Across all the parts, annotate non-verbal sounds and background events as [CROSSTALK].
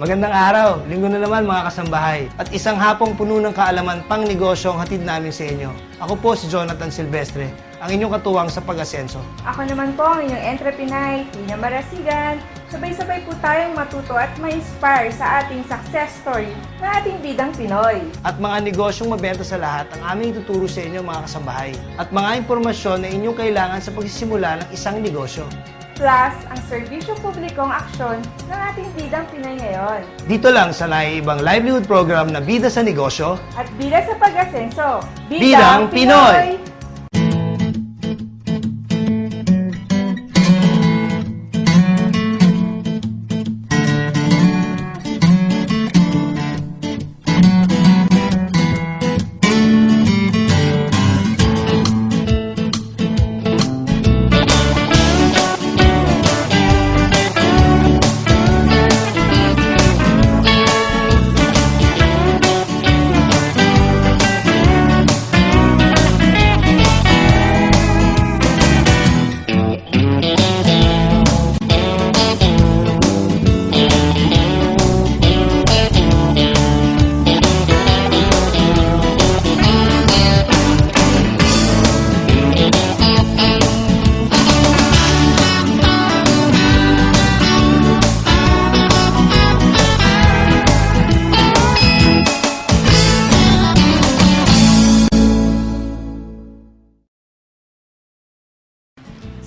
Magandang araw, linggo na naman mga kasambahay. At isang hapong puno ng kaalaman pang negosyo ang hatid namin sa inyo. Ako po si Jonathan Silvestre, ang inyong katuwang sa pag-asenso. Ako naman po ang inyong entrepreneur, Tina Marasigan. Sabay-sabay po tayong matuto at ma-inspire sa ating success story ng ating bidang Pinoy. At mga negosyong mabenta sa lahat ang aming ituturo sa inyo mga kasambahay. At mga impormasyon na inyong kailangan sa pagsisimula ng isang negosyo. Plus, ang serbisyo publikong aksyon ng ating bidang Pinoy ngayon. Dito lang sa naiibang livelihood program na Bida sa Negosyo, At bida sa pag-asenso, Bidang Pinoy!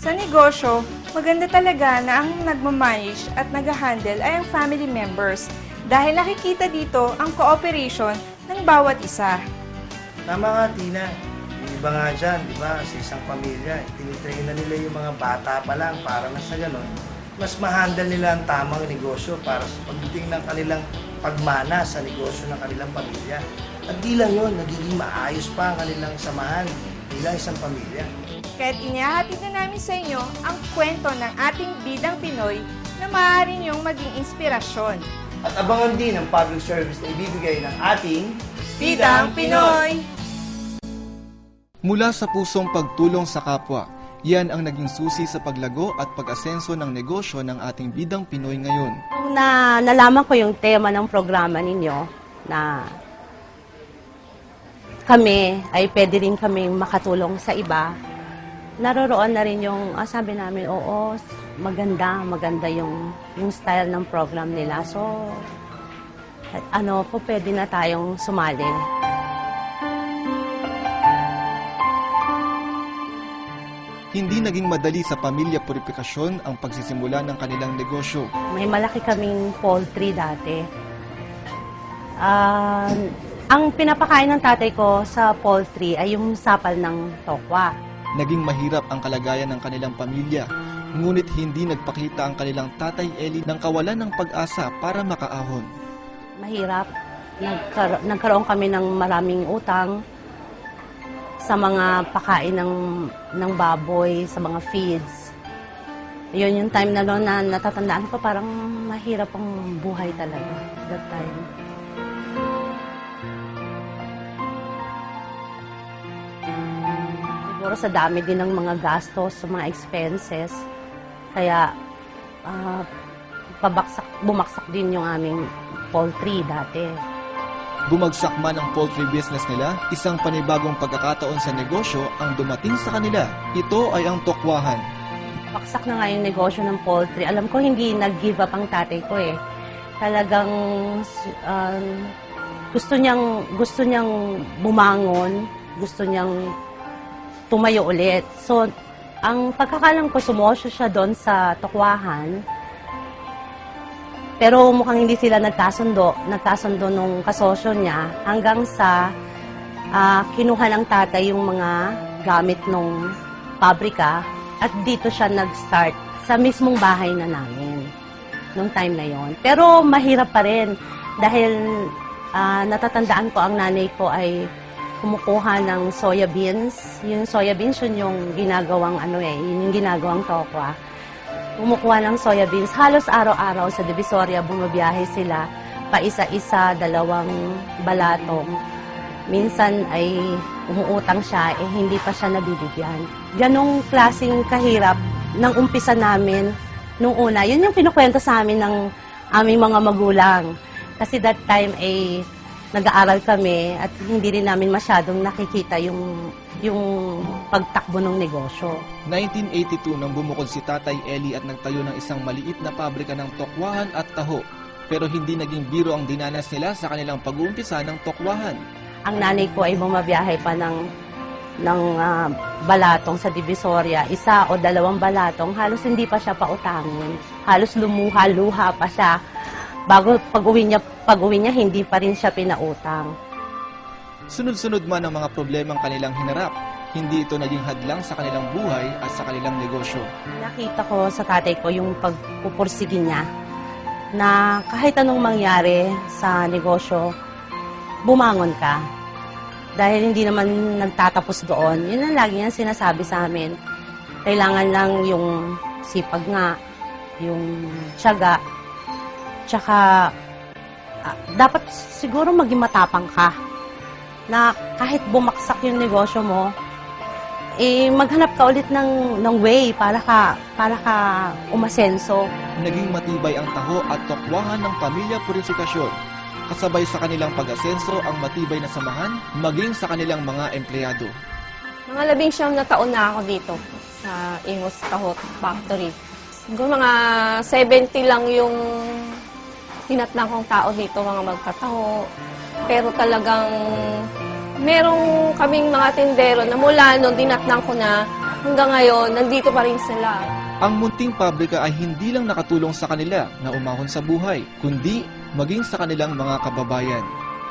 Sa negosyo, maganda talaga na ang nagmamanage at nag-handle ay ang family members dahil nakikita dito ang cooperation ng bawat isa. Tama nga, Tina. Yung iba nga dyan, di ba, sa isang pamilya, tinitrain na nila yung mga bata pa lang para na sa ganon, mas ma-handle nila ang tamang negosyo para sa pagdating ng kanilang pagmana sa negosyo ng kanilang pamilya. At di lang yun, nagiging maayos pa ang kanilang samahan bilang isang pamilya. Kaya't inihahatid na namin sa inyo ang kwento ng ating bidang Pinoy na maaari niyong maging inspirasyon. At abangan din ang public service na ibibigay ng ating Bidang Pinoy! Mula sa pusong pagtulong sa kapwa, yan ang naging susi sa paglago at pag-asenso ng negosyo ng ating bidang Pinoy ngayon. Nung na nalaman ko yung tema ng programa ninyo na kami ay pwede rin kaming makatulong sa iba, naroroon na rin yung, ah, sabi namin, oo, maganda, maganda yung, yung style ng program nila. So, at ano po, pwede na tayong sumali. Hindi naging madali sa pamilya purifikasyon ang pagsisimula ng kanilang negosyo. May malaki kaming poultry dati. Ah, ang pinapakain ng tatay ko sa poultry ay yung sapal ng tokwa. Naging mahirap ang kalagayan ng kanilang pamilya, ngunit hindi nagpakita ang kanilang tatay Eli ng kawalan ng pag-asa para makaahon. Mahirap. Nagkar- nagkaroon kami ng maraming utang sa mga pakain ng, ng baboy, sa mga feeds. Yun yung time na noon na natatandaan ko parang mahirap ang buhay talaga that time. Siguro sa dami din ng mga gastos, sa mga expenses. Kaya ah, pabaksak, bumaksak din yung aming poultry dati. Bumagsak man ang poultry business nila, isang panibagong pagkakataon sa negosyo ang dumating sa kanila. Ito ay ang tokwahan. Baksak na nga yung negosyo ng poultry. Alam ko hindi nag-give up ang tatay ko eh. Talagang um, gusto niyang gusto niyang bumangon, gusto niyang tumayo ulit. So, ang pagkakalam ko sumosyo siya doon sa tokwahan. Pero mukhang hindi sila nagkasundo, nagkasundo nung kasosyo niya hanggang sa ah, kinuha ng tatay yung mga gamit nung pabrika at dito siya nag-start sa mismong bahay na namin nung time na yon. Pero mahirap pa rin dahil ah, natatandaan ko ang nanay ko ay kumukuha ng soya beans. Yung soya beans, yun yung ginagawang ano eh, yun yung ginagawang tokwa. Kumukuha ng soya beans. Halos araw-araw sa Divisoria, bumabiyahe sila pa isa-isa, dalawang balatong. Minsan ay umuutang siya, eh hindi pa siya nabibigyan. Ganong klasing kahirap ng umpisa namin nung una. Yun yung pinukwento sa amin ng aming mga magulang. Kasi that time ay nag-aaral kami at hindi rin namin masyadong nakikita yung yung pagtakbo ng negosyo. 1982 nang bumukod si Tatay Eli at nagtayo ng isang maliit na pabrika ng tokwahan at taho. Pero hindi naging biro ang dinanas nila sa kanilang pag-uumpisa ng tokwahan. Ang nanay ko ay bumabiyahe pa ng ng ah, balatong sa Divisoria, isa o dalawang balatong, halos hindi pa siya pautangin. Halos lumuha-luha pa siya. Bago pag-uwi niya, pag-uwi niya, hindi pa rin siya pinautang. Sunod-sunod man ang mga problemang kanilang hinarap, hindi ito naging hadlang sa kanilang buhay at sa kanilang negosyo. Nakita ko sa tatay ko yung pagpupursige niya na kahit anong mangyari sa negosyo, bumangon ka. Dahil hindi naman nagtatapos doon. Yun ang lagi niyang sinasabi sa amin. Kailangan lang yung sipag nga, yung tiyaga, tsaka ah, dapat siguro maging matapang ka na kahit bumaksak yung negosyo mo, eh, maghanap ka ulit ng, ng way para ka, para ka umasenso. Naging matibay ang taho at tokwahan ng pamilya purifikasyon. Kasabay sa kanilang pag-asenso ang matibay na samahan, maging sa kanilang mga empleyado. Mga labing siyam na taon na ako dito sa Ingos Tahot Factory. Siguro mga 70 lang yung tinatnang kong tao dito, mga magkataho. Pero talagang merong kaming mga tindero na mula nung dinatnang ko na hanggang ngayon, nandito pa rin sila. Ang munting pabrika ay hindi lang nakatulong sa kanila na umahon sa buhay, kundi maging sa kanilang mga kababayan.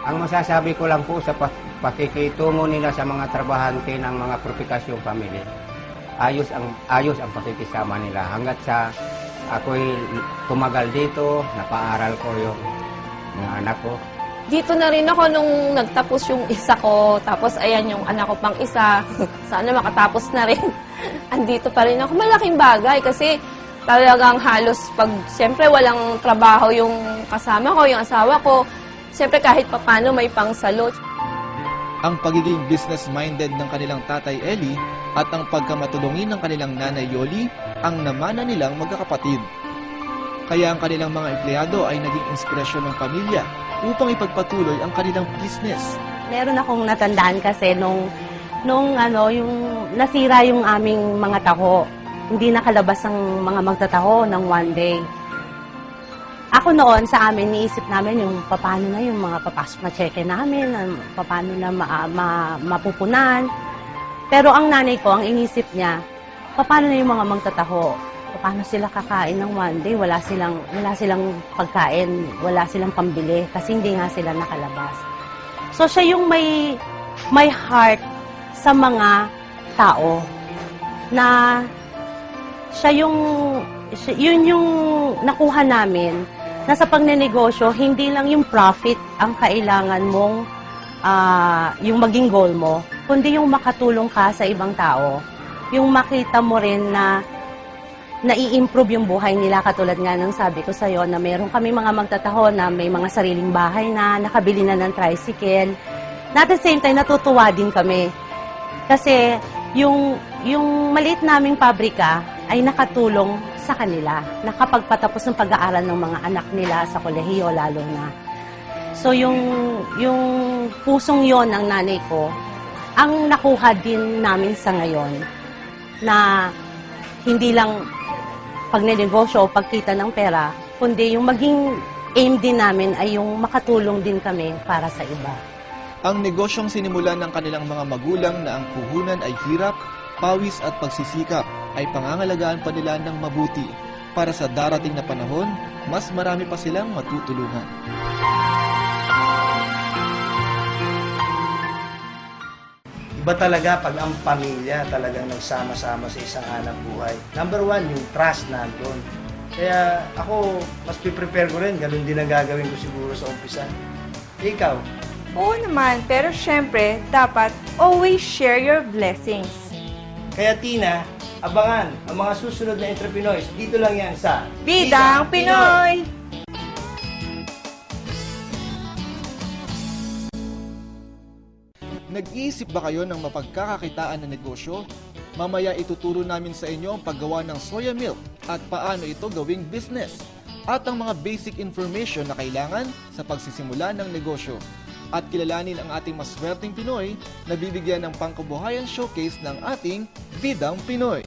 Ang masasabi ko lang po sa pa- pakikitungo nila sa mga trabahante ng mga propikasyong family, ayos ang ayos ang pakikisama nila hanggat sa ako'y tumagal dito, napaaral ko yung mga anak ko. Dito na rin ako nung nagtapos yung isa ko, tapos ayan yung anak ko pang isa. [LAUGHS] Sana makatapos na rin. [LAUGHS] Andito pa rin ako. Malaking bagay kasi talagang halos pag, siyempre walang trabaho yung kasama ko, yung asawa ko. Siyempre kahit papano may pangsalot. Ang pagiging business-minded ng kanilang tatay Eli at ang pagkamatulungin ng kanilang nanay Yoli ang namana nilang magkakapatid. Kaya ang kanilang mga empleyado ay naging inspirasyon ng pamilya upang ipagpatuloy ang kanilang business. Meron akong natandaan kasi nung, nung ano, yung nasira yung aming mga taho. Hindi nakalabas ang mga magtataho ng one day. Ako noon sa amin, niisip namin yung paano na yung mga papasok na cheque namin, paano na ma, ma- mapupunan. Pero ang nanay ko, ang inisip niya, paano na yung mga magtataho? Paano sila kakain ng one day? Wala silang, wala silang pagkain, wala silang pambili kasi hindi nga sila nakalabas. So siya yung may may heart sa mga tao na siya yung yun yung nakuha namin na sa pagnenegosyo, hindi lang yung profit ang kailangan mong ah, yung maging goal mo, kundi yung makatulong ka sa ibang tao. Yung makita mo rin na nai-improve yung buhay nila katulad nga ng sabi ko sa'yo na meron kami mga magtataho na may mga sariling bahay na, nakabili na ng tricycle. Na at the same time, natutuwa din kami. Kasi yung, yung maliit naming pabrika ay nakatulong sa kanila. Nakapagpatapos ng pag-aaral ng mga anak nila sa kolehiyo lalo na. So yung, yung pusong yon ng nanay ko, ang nakuha din namin sa ngayon na hindi lang pagnenegosyo o pagkita ng pera, kundi yung maging aim din namin ay yung makatulong din kami para sa iba. Ang negosyong sinimulan ng kanilang mga magulang na ang puhunan ay hirap, pawis at pagsisikap ay pangangalagaan pa nila ng mabuti para sa darating na panahon, mas marami pa silang matutulungan. Iba talaga pag ang pamilya talagang nagsama-sama sa isang hanap buhay. Number one, yung trust nandun. Kaya ako, mas prepare ko rin. Ganun din ang gagawin ko siguro sa umpisa. Ikaw, Oo naman, pero syempre, dapat always share your blessings. Kaya Tina, abangan ang mga susunod na entrepreneurs. Dito lang yan sa Bidang Pinoy! Nag-iisip ba kayo ng mapagkakakitaan na negosyo? Mamaya ituturo namin sa inyo ang paggawa ng soya milk at paano ito gawing business. at ang mga basic information na kailangan sa pagsisimula ng negosyo. At kilalanin ang ating maswerteng Pinoy na bibigyan ng pangkabuhayan showcase ng ating Bidang Pinoy.